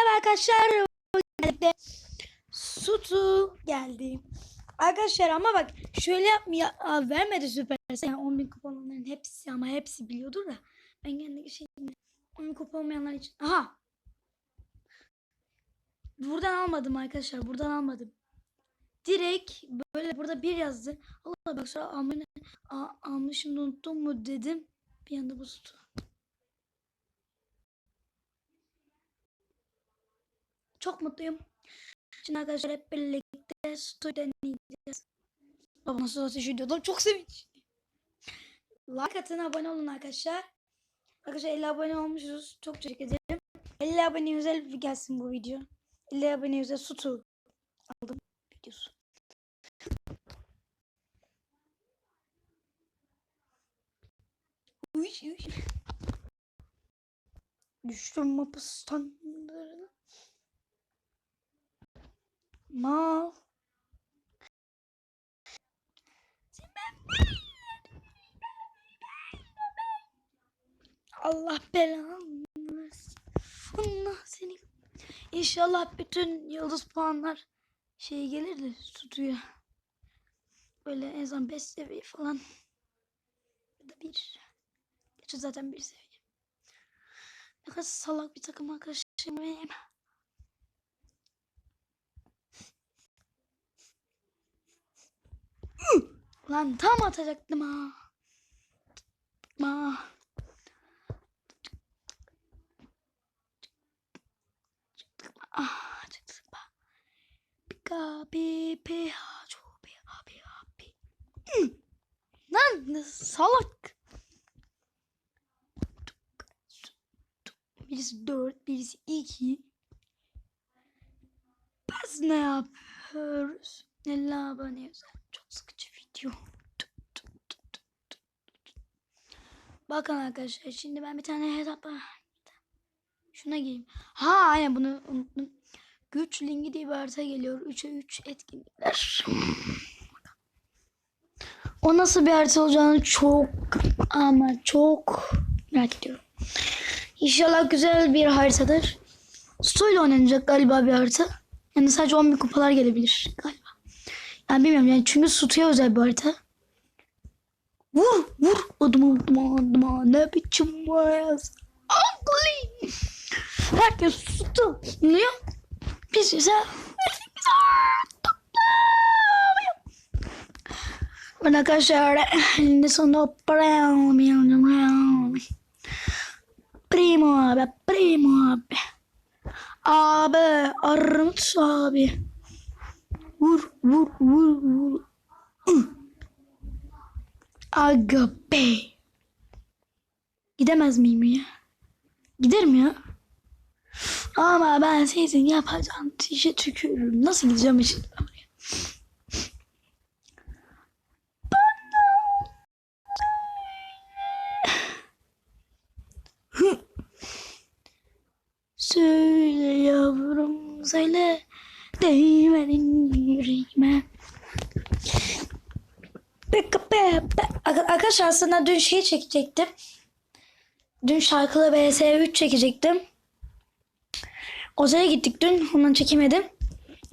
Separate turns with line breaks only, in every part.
Merhaba arkadaşlar. Sutu geldi. Arkadaşlar ama bak şöyle yapmaya vermedi süperse. Yani 10 bin kupon olanların hepsi ama hepsi biliyordur da. Ben kendi şey 10 bin kupon olmayanlar için. Aha. Buradan almadım arkadaşlar. Buradan almadım. Direkt böyle burada bir yazdı. Allah bak sonra almayı almışım unuttum mu dedim. Bir anda bu sutu. Çok mutluyum. Şimdi arkadaşlar hep birlikte sutu deneyeceğiz. Baba nasıl ateş ediyorlar çok sevinç. Like atın abone olun arkadaşlar. Arkadaşlar 50 abone olmuşuz. Çok teşekkür ederim. 50 abone özel bir gelsin bu video. 50 abone özel sutu aldım videosu. Uy, uy. Düştüm mapı Mal. Allah belanı. Allah seni. İnşallah bütün yıldız puanlar şey gelir de tutuyor. Böyle en azından 5 seviye falan. Ya da bir. Gerçi zaten bir seviye. Ne kadar salak bir takım arkadaşım benim. Lan tam atacaktım ha. Ma. Ah, çıktık ba. Pika pi pi ha çu pi ha pi ha ne salak. Birisi dört, birisi iki. Biz ne yapıyoruz? 50 abone özel. Tut. Bakın arkadaşlar şimdi ben bir tane hesap Şuna gireyim. Ha aynen bunu unuttum. Güç linki diye bir harita geliyor. 3'e 3 etkinlikler. O nasıl bir harita olacağını çok ama çok merak ediyorum. İnşallah güzel bir haritadır. Stoyla oynanacak galiba bir harita. Yani sadece 10 bin kupalar gelebilir galiba. Yani bilmiyorum yani çünkü Sutu'ya özel bir harita. Vur vur. Adıma adıma adıma. Ne biçim var Ugly. Herkes Sutu anlıyor. Biz ise Ben arkadaşlar ne sonunda Primo abi primo abi. Abi Armut abi Vur vur vur vur. Aga be. Gidemez miyim ya? Giderim ya. Ama ben sizin yapacağım işe tükürürüm. Nasıl gideceğim işe? Söyle yavrum söyle değmenin yüreğime. Arkadaşlar aslında dün şey çekecektim. Dün şarkılı BS3 çekecektim. Oza'ya gittik dün. Ondan çekemedim.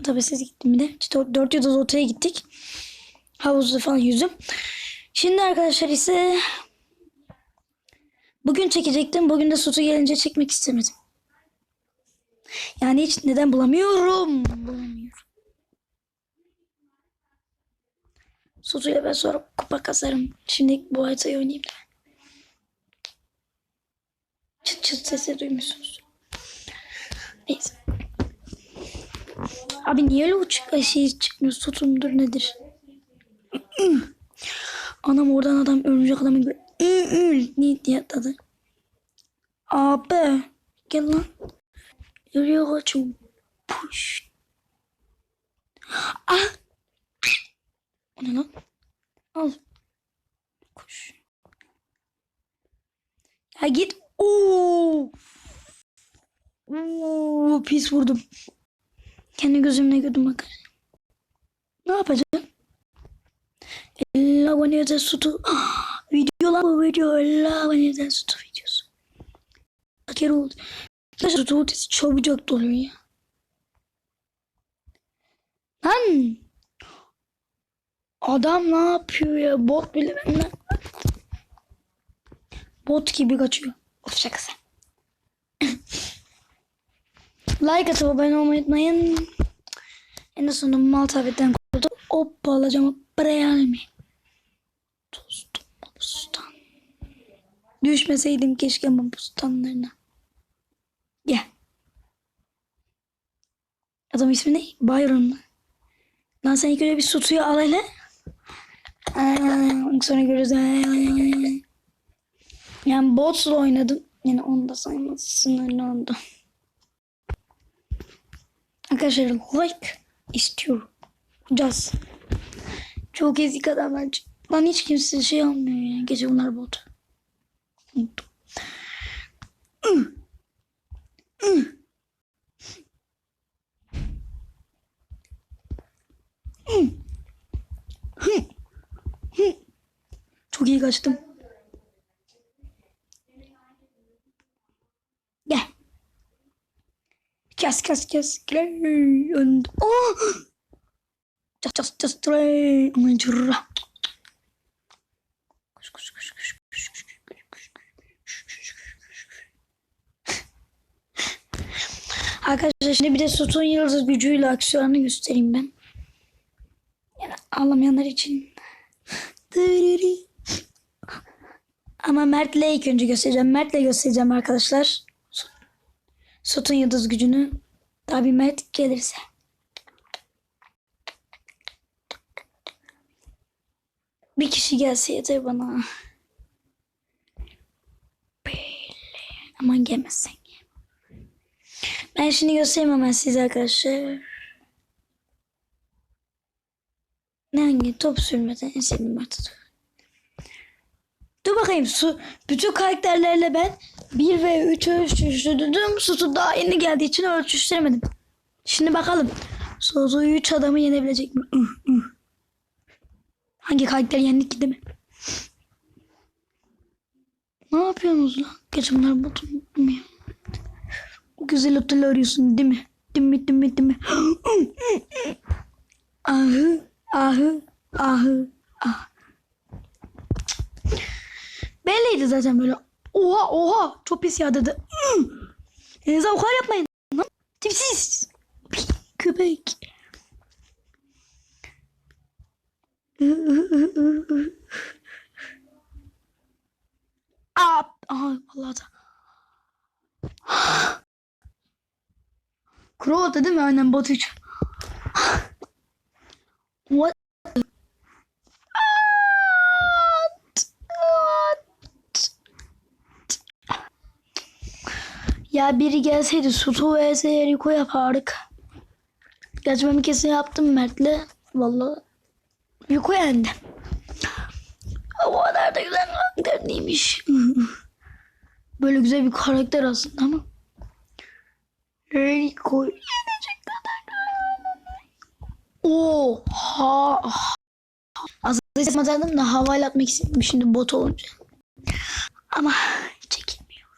Tabii siz gittim bir de. İşte 4 yıldız otaya gittik. Havuzda falan yüzdüm. Şimdi arkadaşlar ise bugün çekecektim. Bugün de Sutu gelince çekmek istemedim. Yani hiç neden bulamıyorum. Bulamıyorum. Sutu'yla ben sonra kupa kasarım. Şimdi bu haritayı oynayayım da. Çıt çıt sesi duymuşsunuz. Neyse. Abi niye öyle çık şey çıkmıyor? Sutu mudur nedir? Anam oradan adam örümcek adamı gibi. Ne diye atladı. Abi. Gel lan. Yürüye kaçım. Push. Ah. O ne lan? Al. Koş. Ya git. Oo. Oo, pis vurdum. Kendi gözümle gördüm bak. Ne yapacağım? 50 abonede sutu. Video lan bu video. 50 abonede sutu videosu. Kere oldu. Arkadaşlar tuvaleti çabucak doluyor ya. Lan. Adam ne yapıyor ya? Bot bile benden. Bot gibi kaçıyor. Of şakası. like atıp abone olmayı unutmayın. En sonunda mal tabletten kurtuldu. Hoppa alacağım. Buraya almayayım. Dostum mabustan. Düşmeseydim keşke mabustanlarına. Gel. Adam ismi ne? Byron? Lan sen ilk önce bir sutuyu al hele. Sonra görürüz. Yani botla oynadım. Yani onu da saymadı. Sınırlandı. Arkadaşlar like istiyorum. Caz. Çok ezik adamlar. Lan hiç kimse şey almıyor ya. Gece bunlar bot. 응. 응. 응. 응. 저기 가서 좀. 야. Just, just, just, and, oh! Just, just, just, and, 주르라. Arkadaşlar şimdi bir de Sütun Yıldız gücüyle aksiyonunu göstereyim ben. Yani anlamayanlar için. Ama Mert'le ilk önce göstereceğim. Mert'le göstereceğim arkadaşlar. Sütun Yıldız gücünü. Tabii Mert gelirse. Bir kişi gelse yeter bana. Aman gelmezsen. Ben şimdi göstereyim hemen size arkadaşlar. Ne hangi top sürmeden en artık. Dur bakayım su bütün karakterlerle ben 1 ve 3 ölçüştürdüm. Sutu daha yeni geldiği için ölçüştüremedim. Şimdi bakalım. Sutu 3 adamı yenebilecek mi? Hangi karakter yendik ki değil mi? Ne yapıyorsunuz lan? Geç bunlar botu ya. Güzel otel arıyorsun değil mi? Değil mi değil mi değil mi? ahı ahı ahı ah. Belliydi zaten böyle. Oha oha çok pis yağdırdı. Denize o kadar yapmayın. Tipsiz. Köpek. Aa, aha vallahi da. Crow değil mi? Aynen 3. What? Ya biri gelseydi Sutu vs Rico yapardık. Gerçi ben bir kesin yaptım Mert'le. Vallahi Rico yendi. O kadar da güzel karakter değilmiş. Böyle güzel bir karakter aslında ama. Rico yenecek kadar. Oha. Aslında istemezdim da havayla atmak istedim şimdi bot olunca. Ama çekilmiyor.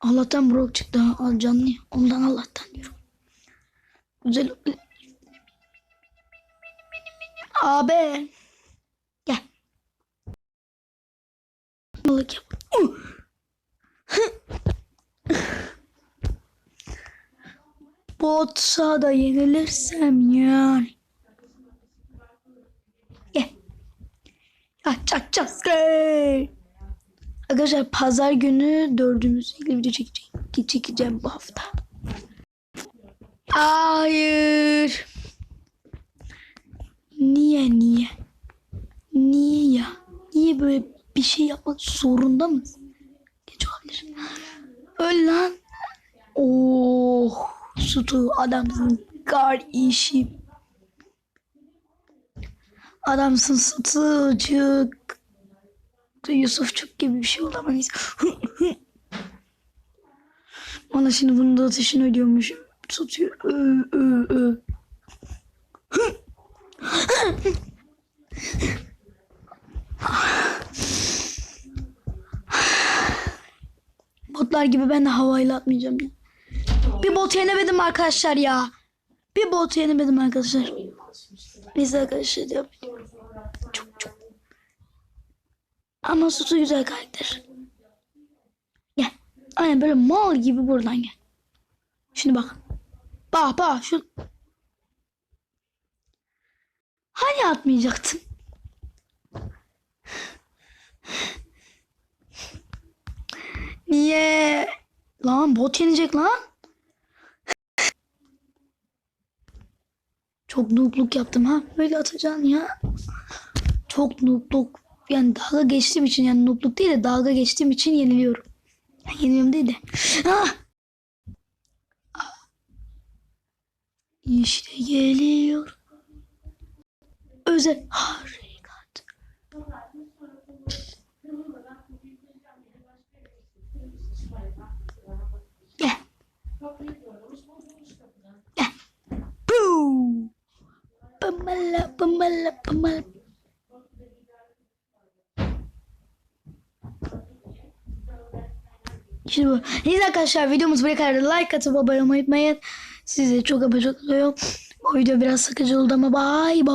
Allah'tan Brock çıktı. Al canlı. Ondan Allah'tan diyorum. Güzel. Abi. Botsa da yenilirsem yani. Gel. Ya çak çak. Gel. Arkadaşlar pazar günü dördümüz ilgili video çekeceğim, çekeceğim bu hafta. Hayır. Niye niye? Niye ya? Niye böyle bir şey yapmak zorunda mısın? Geç olabilir. Öl lan. Oh. Sutu adamsın gar işi. Adamsın sıtıcık. Yusufçuk gibi bir şey olamayız. Bana şimdi bunun da ateşini ödüyormuşum. Tutuyor. Çocuklar gibi ben de havayla atmayacağım ya. Bir bot yenemedim arkadaşlar ya. Bir bot yenemedim arkadaşlar. Neyse arkadaşlar edelim. Çok çok. Ama Susu güzel karakter. Gel. Aynen böyle mal gibi buradan gel. Şimdi bak. Bak bak şu. Hani atmayacaktın? Niye? Lan bot yenecek lan. Çok noobluk yaptım ha. Böyle atacaksın ya. Çok noobluk. Yani dalga geçtiğim için yani noobluk değil de dalga geçtiğim için yeniliyorum. Yani yeniliyorum değil de. Ah! İşte geliyor. Özel harekat. Gel. Gel. Boo. Pamala, pamala, pamala. Şimdi bu. Arkadaşlar videomuz buraya kadar like atıp abone olmayı unutmayın. Size çok abone oluyorum. Bu video biraz sıkıcı oldu ama bye bye.